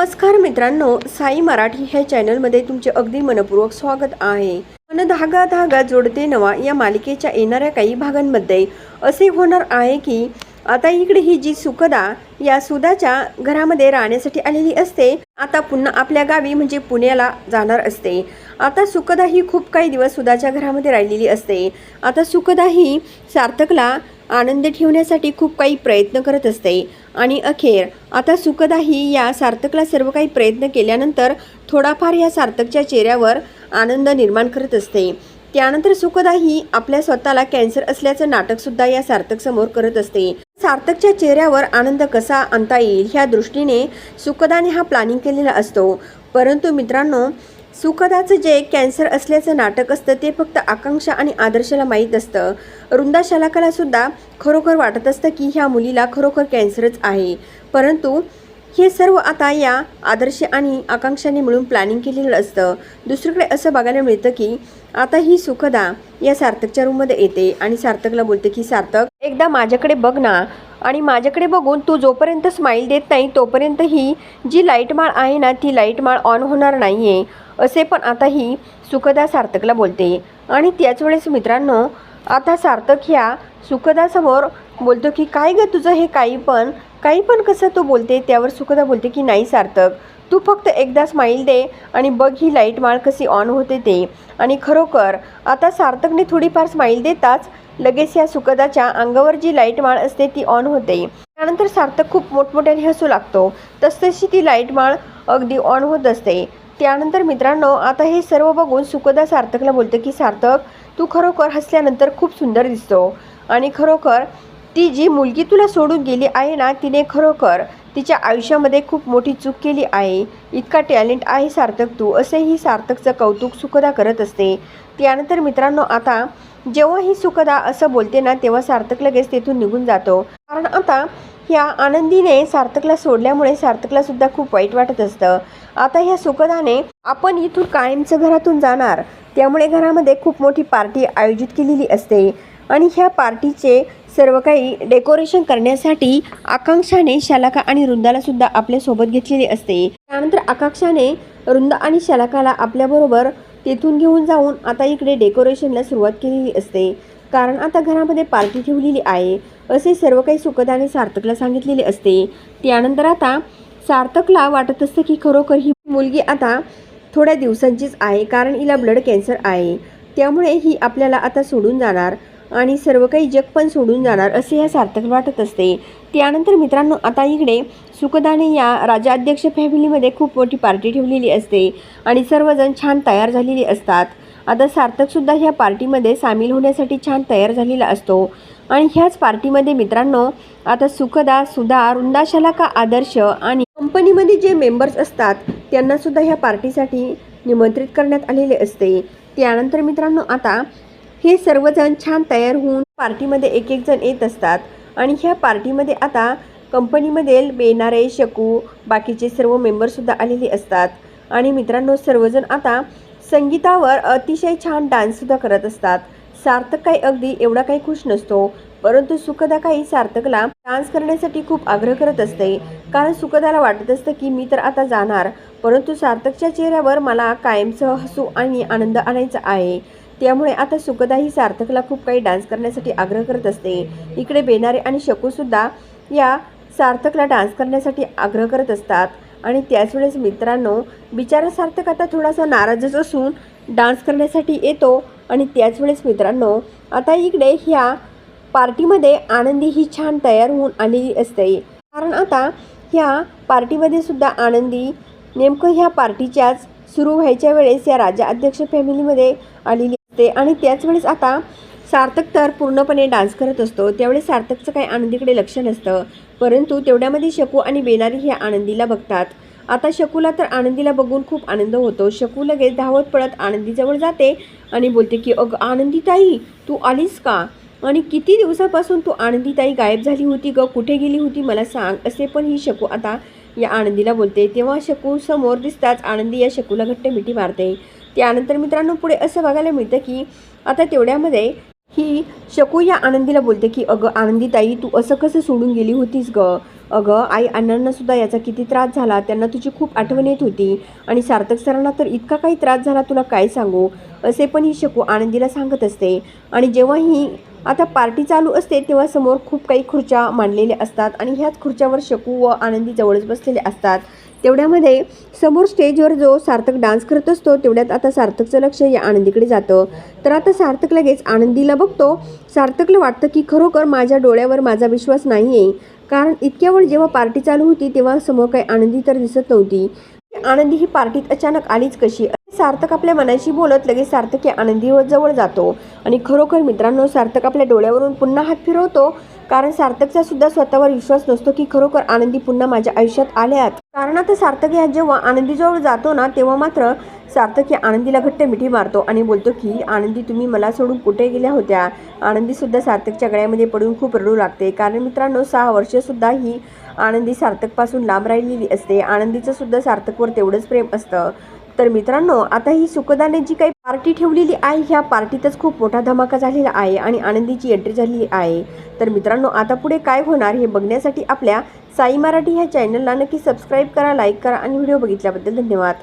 नमस्कार मित्रांनो साई मराठी ह्या चॅनलमध्ये तुमचे अगदी मनपूर्वक स्वागत आहे. मन धागा धागा जोडते नवा या मालिकेच्या येणाऱ्या काही भागांमध्ये. असे होणार आहे की आता इकडे ही जी सुखदा या सुदाच्या घरामध्ये राहण्यासाठी आलेली असते आता पुन्हा आपल्या गावी म्हणजे पुण्याला जाणार असते. आता सुखदा ही खूप काही दिवस सुदाच्या घरामध्ये राहिलेली असते. आता सुखदा ही सार्थकला आनंद ठेवण्यासाठी खूप काही प्रयत्न करत असते. आणि अखेर आता सुखदा ही या सार्थकला सर्व काही प्रयत्न केल्यानंतर थोडाफार या सार्थकच्या चेहऱ्यावर आनंद निर्माण करत असते. त्यानंतर सुखदा ही आपल्या स्वतःला कॅन्सर असल्याचं नाटकसुद्धा या सार्थक समोर करत असते. सार्थकच्या चेहऱ्यावर आनंद कसा आणता येईल ह्या दृष्टीने सुखदाने हा प्लॅनिंग केलेला असतो. परंतु मित्रांनो सुखदाचं जे कॅन्सर असल्याचं नाटक असतं ते फक्त आकांक्षा आणि आदर्शाला माहीत असतं. रुंदा शलाकाला सुद्धा खरोखर वाटत असतं की ह्या मुलीला खरोखर कॅन्सरच आहे. परंतु हे सर्व आता या आदर्श आणि आकांक्षाने मिळून प्लॅनिंग केलेलं असतं. दुसरीकडे असं बघायला मिळतं की आता ही सुखदा या सार्थकच्या रूममध्ये येते आणि सार्थकला बोलते की सार्थक एकदा माझ्याकडे बघ ना आणि माझ्याकडे बघून तू जोपर्यंत स्माईल देत नाही तोपर्यंत ही जी लाइट माळ आहे ना ती लाइट माळ ऑन होणार नाही आहे असे पण आता ही सुखदा सार्थकला बोलते. आणि त्याच वेळेस मित्रांनो आता सार्थक ह्या सुखदासमोर बोलतो की काय ग तुझं हे काही पण? काही पण कसं तू बोलते? त्यावर सुखदा बोलते की नाही सार्थक तू फक्त एकदा स्माईल दे आणि बघ ही लाइट माळ कशी ऑन होते ते. आणि खरोखर आता सार्थकने थोडीफार स्माईल देताच लगेच या सुखदाच्या अंगावर जी लाइट माळ असते ती ऑन होते. त्यानंतर सार्थक खूप मोठमोठ्याने हसू लागतो. तसतशी ती लाइट माळ अगदी ऑन होत असते. त्यानंतर मित्रांनो आता हे सर्व बघून सुखदा सार्थकला बोलते की सार्थक तू खरोखर हसल्यानंतर खूप सुंदर दिसतो. आणि खरोखर ती जी मुलगी तुला सोडून गेली आहे ना तिने खरोखर तिच्या आयुष्यामध्ये खूप मोठी चूक केली आहे. इतका टॅलेंट आहे सार्थक तू असेही सार्थकचं कौतुक सुखदा करत असते. त्यानंतर मित्रांनो आता जेव्हा ही सुखदा असं बोलते ना तेव्हा सार्थक लगेच तेथून निघून जातो. कारण आता ह्या आनंदीने सार्थकला सोडल्यामुळे सार्थकला सुद्धा खूप वाईट वाटत असतं. आता ह्या सुखदाने आपण इथून कायमचं घरातून जाणार. त्यामुळे घरामध्ये खूप मोठी पार्टी आयोजित केलेली असते. आणि ह्या पार्टीचे सर्व काही डेकोरेशन करण्यासाठी आकांक्षाने शालाका आणि वृंदाला सुद्धा आपल्यासोबत घेतलेली असते. त्यानंतर आकांक्षाने वृंदा आणि शालाकाला आपल्याबरोबर तेथून घेऊन जाऊन आता इकडे डेकोरेशनला सुरुवात केलेली असते. कारण आता घरामध्ये पार्टी ठेवलेली आहे. असे सर्व काही सुखदाने सार्थकला सांगितलेले असते. त्यानंतर आता सार्थकला वाटत असतं की खरोखर ही मुलगी आता थोड्या दिवसांचीच आहे. कारण हिला ब्लड कॅन्सर आहे. त्यामुळे ही आपल्याला आता सोडून जाणार. आणि सर्व काही जग पण सोडून जाणार असे या सार्थक वाटत असते. त्यानंतर मित्रांनो आता इकडे सुखदाने या राजाध्यक्ष फॅमिलीमध्ये खूप मोठी पार्टी ठेवलेली असते आणि सर्वजण छान तयार झालेले असतात. आता सार्थकसुद्धा ह्या पार्टीमध्ये सामील होण्यासाठी छान तयार झालेला असतो. आणि ह्याच पार्टीमध्ये मित्रांनो आता सुखदा सुधा रुंदाशाला का आदर्श आणि कंपनीमध्ये जे मेंबर्स असतात त्यांनासुद्धा ह्या पार्टीसाठी निमंत्रित करण्यात आलेले असते. त्यानंतर मित्रांनो आता हे सर्वजण छान तयार होऊन पार्टीमध्ये एक एक जण येत असतात. आणि ह्या पार्टीमध्ये आता कंपनीमध्ये बेनारे शकू बाकीचे सर्व मेंबरसुद्धा आलेले असतात. आणि मित्रांनो सर्वजण आता संगीतावर अतिशय छान डान्ससुद्धा करत असतात. सार्थक काही अगदी एवढा काही खुश नसतो परंतु सुखदा काही सार्थकला डान्स करण्यासाठी खूप आग्रह करत असते. कारण सुखदाला वाटत असतं की मी तर आता जाणार परंतु सार्थकच्या चेहऱ्यावर मला कायमचं हसू आणि आनंद आणायचा आहे. त्यामुळे आता सुखदा ही सार्थकला खूप काही डान्स करण्यासाठी आग्रह करत असते. इकडे बेनारे आणि शकूसुद्धा या सार्थकला डान्स करण्यासाठी आग्रह करत असतात. आणि त्याच वेळेस मित्रांनो बिचारा सार्थक आता थोडासा नाराजच असून डान्स करण्यासाठी येतो. आणि त्याच वेळेस मित्रांनो आता इकडे ह्या पार्टीमध्ये आनंदी ही छान तयार होऊन आलेली असते. कारण आता ह्या पार्टीमध्ये सुद्धा आनंदी नेमकं ह्या पार्टीच्याच सुरू व्हायच्या वेळेस या राजा अध्यक्ष फॅमिलीमध्ये आलेली असते. आणि त्याच वेळेस आता सार्थक तर पूर्णपणे डान्स करत असतो. त्यावेळेस सार्थकचं काही आनंदीकडे लक्ष नसतं. परंतु तेवढ्यामध्ये शकू आणि बेनारी हे आनंदीला बघतात. आता शकूला तर आनंदीला बघून खूप आनंद होतो. शकू लगेच धावत पळत आनंदीजवळ जाते आणि बोलते की अगं आनंदीताई तू आलीस का? आणि किती दिवसापासून तू आनंदीताई गायब झाली होती ग? कुठे गेली होती? मला सांग. असे पण ही शकू आता या आनंदीला बोलते. तेव्हा शकू समोर दिसताच आनंदी या शकूला घट्ट मिठी मारते. त्यानंतर मित्रांनो पुढे असं बघायला मिळतं की आता तेवढ्यामध्ये ही शकू या आनंदीला बोलते की अगं आनंदीताई तू असं कसं सोडून गेली होतीस ग? अगं आई अण्णांनासुद्धा याचा किती त्रास झाला त्यांना तुझी खूप आठवण येत होती. आणि सार्थक सरांना तर इतका काही त्रास झाला तुला काय सांगू? असे पण ही शकू आनंदीला सांगत असते. आणि जेव्हा ही आता पार्टी चालू असते तेव्हा समोर खूप काही खुर्च्या मांडलेल्या असतात आणि ह्याच खुर्च्यावर शकू व आनंदी जवळच बसलेले असतात. तेवढ्यामध्ये समोर स्टेजवर जो सार्थक डान्स करत असतो तेवढ्यात आता सार्थकचं लक्ष या आनंदीकडे जातं. तर आता सार्थक लगेच आनंदीला बघतो. सार्थकला वाटतं की खरोखर माझ्या डोळ्यावर माझा विश्वास नाही आहे कारण इतक्या वेळ जेव्हा पार्टी चालू होती तेव्हा समोर काही आनंदी तर दिसत नव्हती. आनंदी ही पार्टीत अचानक आलीच कशी? सार्थक आपल्या मनाशी बोलत लगेच सार्थक या आनंदी जवळ जातो. आणि खरोखर मित्रांनो सार्थक आपल्या डोळ्यावरून पुन्हा हात फिरवतो. कारण सार्थकचा सुद्धा स्वतःवर विश्वास नसतो की खरोखर आनंदी पुन्हा माझ्या आयुष्यात आल्यात कारण आता सार्थक ह्या जेव्हा आनंदीजवळ जातो ना तेव्हा मात्र सार्थक या आनंदीला घट्ट मिठी मारतो आणि बोलतो की आनंदी तुम्ही मला सोडून कुठे गेल्या होत्या? आनंदीसुद्धा सार्थकच्या गळ्यामध्ये पडून खूप रडू लागते. कारण मित्रांनो सहा वर्षसुद्धा ही आनंदी सार्थकपासून लांब राहिलेली असते. आनंदीचं सुद्धा सार्थकवर तेवढंच प्रेम असतं. तर मित्रांनो आता ही सुखदाने जी काही पार्टी ठेवलेली आहे ह्या पार्टीतच खूप मोठा धमाका झालेला आहे आणि आनंदीची एंट्री झालेली आहे. तर मित्रांनो आता पुढे काय होणार हे बघण्यासाठी आपल्या साई मराठी ह्या चॅनलला नक्की सबस्क्राईब करा लाईक करा आणि व्हिडिओ बघितल्याबद्दल धन्यवाद.